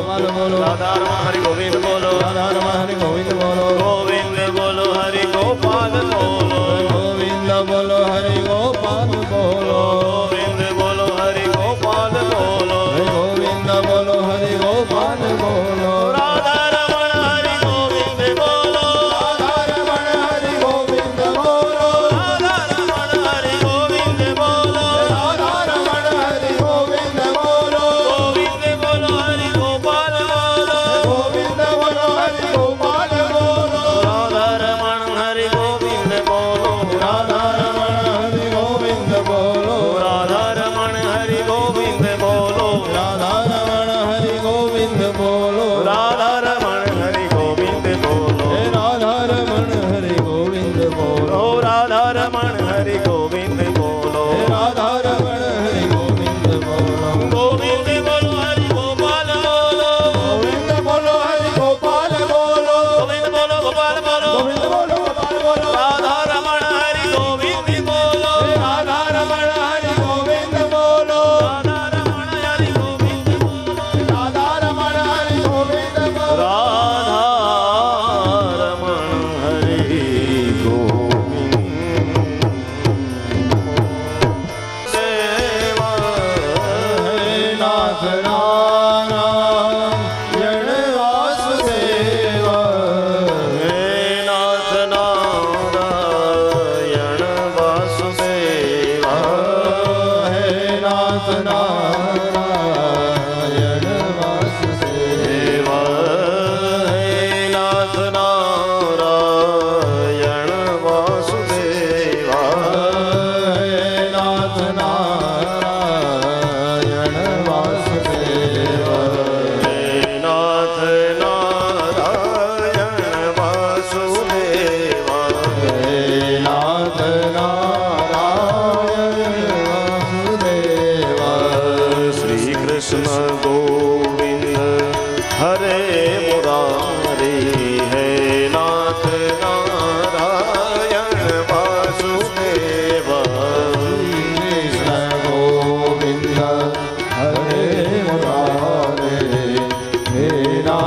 બોલો દાદા હરિ ગોવિંદ બોલો. દાદા હરિ ગોવિંદ બોલો.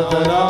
आदरा